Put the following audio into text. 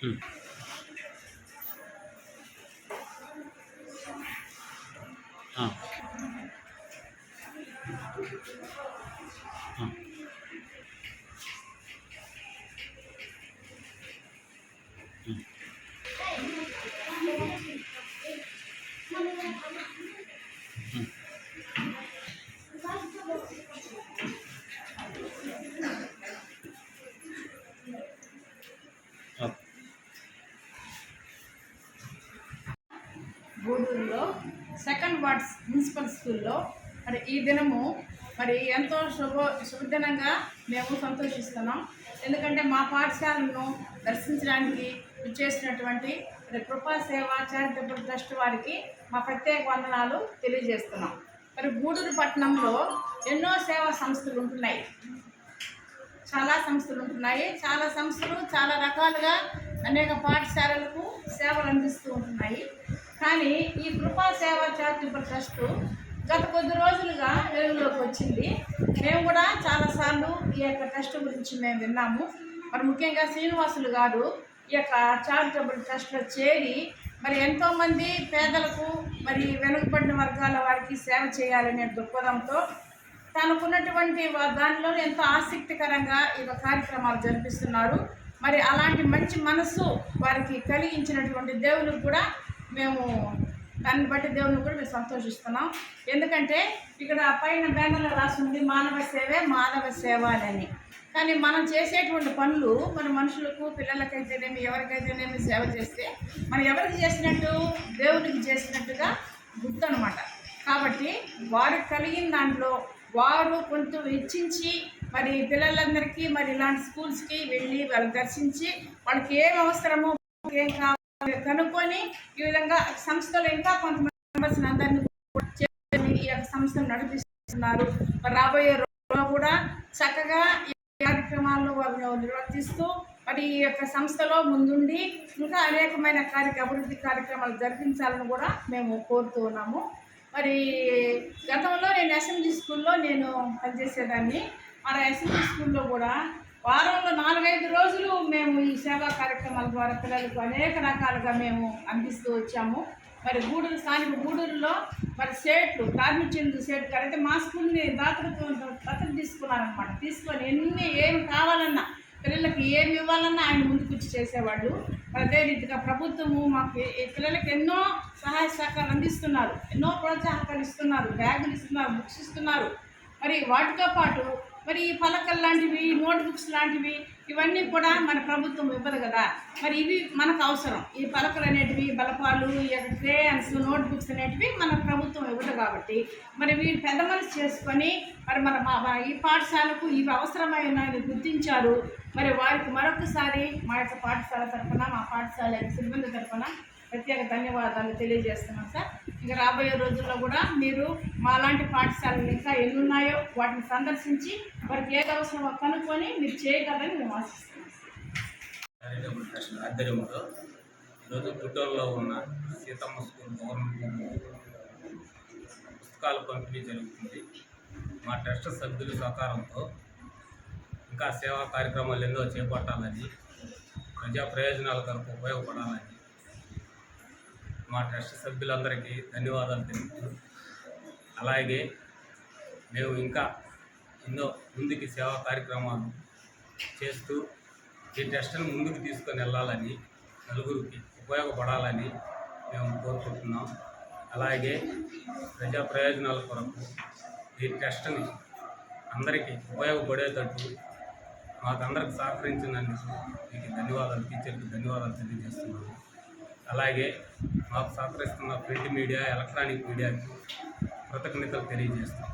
嗯。啊。స్కూల్లో second wards municipal స్కూల్లో. మరి ఈ దినము మరి ఎంతో శుభ శుభదినంగా మేము సంతోషిస్తున్నాం. ఎందుకంటే మా పాఠశాలను దర్శించడానికి ఇచ్చేసినటువంటి మరి కృపా సేవ చారిటబుల్ ట్రస్ట్ వారికి మా ప్రత్యేక వందనాలు తెలియజేస్తున్నాం. మరి గూడూరు పట్టణంలో ఎన్నో సేవా సంస్థలు ఉంటున్నాయి. చాలా సంస్థలు ఉంటున్నాయి. చాలా సంస్థలు చాలా రకాలుగా అనేక పాఠశాలలకు సేవలు అందిస్తూ ఉంటున్నాయి. కానీ ఈ కృపా సేవా చారిటబుల్ ట్రస్ట్ గత కొద్ది రోజులుగా వెలుగులోకి వచ్చింది. మేము కూడా చాలాసార్లు ఈ యొక్క ట్రస్ట్ గురించి మేము విన్నాము. మరి ముఖ్యంగా శ్రీనివాసులు గారు ఈ యొక్క చారిటబుల్ ట్రస్ట్లో చేరి మరి ఎంతోమంది పేదలకు మరి వెనుకబడిన వర్గాల వారికి సేవ చేయాలనే దృక్పథంతో తనకున్నటువంటి దానిలో ఎంతో ఆసక్తికరంగా ఈ యొక్క కార్యక్రమాలు జరిపిస్తున్నారు. మరి అలాంటి మంచి మనసు వారికి కలిగించినటువంటి దేవునికి కూడా మేము దాన్ని బట్టి దేవుని కూడా మేము సంతోషిస్తున్నాం. ఎందుకంటే ఇక్కడ పైన బ్యానర్లో రాసి ఉంది మానవ సేవే మానవ సేవ అని కానీ మనం చేసేటువంటి పనులు మన మనుషులకు పిల్లలకైతేనేమి ఎవరికైతేనేమి సేవ చేస్తే మనం ఎవరికి చేసినట్టు? దేవునికి చేసినట్టుగా గుర్తు అనమాట కాబట్టి వారికి కలిగిన దాంట్లో వారు కొంచెం ఇచ్చించి మరి పిల్లలందరికీ మరి ఇలాంటి స్కూల్స్కి వెళ్ళి వాళ్ళు దర్శించి వాళ్ళకి ఏం అవసరమో ఏం కావాలో కనుక్కొని ఈ విధంగా సంస్థలు ఇంకా కొంతమంది మెంబర్స్ అందరినీ ఈ యొక్క సంస్థను నడిపిస్తున్నారు. మరి రాబోయే రోజుల్లో కూడా చక్కగా ఈ కార్యక్రమాలను వారు నిర్వర్తిస్తూ మరి ఈ యొక్క సంస్థలో ముందుండి ఇంకా అనేకమైన కార్య అభివృద్ధి కార్యక్రమాలు జరిపించాలని కూడా మేము కోరుతూ ఉన్నాము. మరి గతంలో నేను అసెంబ్లీ స్కూల్లో నేను పనిచేసేదాన్ని. మరి అసెంబ్లీ స్కూల్లో కూడా వారంలో నాలుగైదు రోజులు మేము ఈ సేవా కార్యక్రమాల ద్వారా పిల్లలకు అనేక రకాలుగా మేము అందిస్తూ వచ్చాము. మరి గూడూరు స్థానిక గూడూరులో మరి సేట్లు కార్మిచంద్ర సేట్ గారు అయితే మా స్కూల్ని దాతృత్వం దత్తత తీసుకున్నారనమాట తీసుకొని ఎన్ని ఏమి కావాలన్నా పిల్లలకి ఏమి ఇవ్వాలన్నా ఆయన ముందుకొచ్చి చేసేవాళ్ళు మరి అదే రీతిగా ప్రభుత్వము మాకు ఈ పిల్లలకి ఎన్నో సహాయ సహకారాలు అందిస్తున్నారు. ఎన్నో ప్రోత్సాహకాలు ఇస్తున్నారు. బ్యాగులు ఇస్తున్నారు బుక్స్ ఇస్తున్నారు. మరి వాటితో పాటు మరి ఈ పలకలు లాంటివి నోట్బుక్స్ లాంటివి ఇవన్నీ కూడా మన ప్రభుత్వం ఇవ్వదు కదా. మరి ఇవి మనకు అవసరం. ఈ పలకలు అనేటివి బలపాలు ఈ యొక్క క్రేయన్స్ నోట్బుక్స్ అనేటివి మన ప్రభుత్వం ఇవ్వదు కాబట్టి మరి వీళ్ళు పెద్ద మనసు చేసుకొని మరి మన మా ఈ పాఠశాలకు ఇవి అవసరమైన గుర్తించారు. మరి వారికి మరొకసారి మా యొక్క పాఠశాల తరఫున మా పాఠశాల సిబ్బంది తరఫున ప్రత్యేక ధన్యవాదాలు తెలియజేస్తున్నాం సార్. ఇంకా రాబోయే రోజుల్లో కూడా మీరు మాలాంటి పాఠశాలలు ఇంకా ఎన్ని ఉన్నాయో వాటిని సందర్శించి వారికి ఏది అవసరమో కనుక్కొని మీరు చేయగలని మేము ఆశిస్తున్నాం ఆధ్వర్యంలో ఈరోజు గుడ్డోల్లో ఉన్న సీతమ్మ స్కూల్ గవర్నమెంట్ పుస్తకాలు పంపిణీ జరుగుతుంది. మా ట్రస్ట్ సభ్యుల సహకారంతో ఇంకా సేవా కార్యక్రమాలు ఎన్నో చేపట్టాలని ప్రజా ప్రయోజనాల కొరకు ఉపయోగపడాలని మా ట్రస్ట్ సభ్యులందరికీ ధన్యవాదాలు తెలుపుతూ అలాగే మేము ఇంకా ఎన్నో ముందుకి సేవా కార్యక్రమాలు చేస్తూ ఈ ట్రస్ట్ను ముందుకు తీసుకొని వెళ్ళాలని నలుగురికి ఉపయోగపడాలని మేము కోరుకుంటున్నాం. అలాగే ప్రజా ప్రయోజనాల కొరకు ఈ టెస్ట్ని అందరికీ ఉపయోగపడేటట్టు మాకందరికి సహకరించినందుకు మీకు ధన్యవాదాలు టీచర్కి ధన్యవాదాలు తెలియజేస్తున్నాను. అలాగే మాకు సహకరిస్తున్న ప్రింట్ మీడియా ఎలక్ట్రానిక్ మీడియాకి కృతజ్ఞతలు తెలియజేస్తాం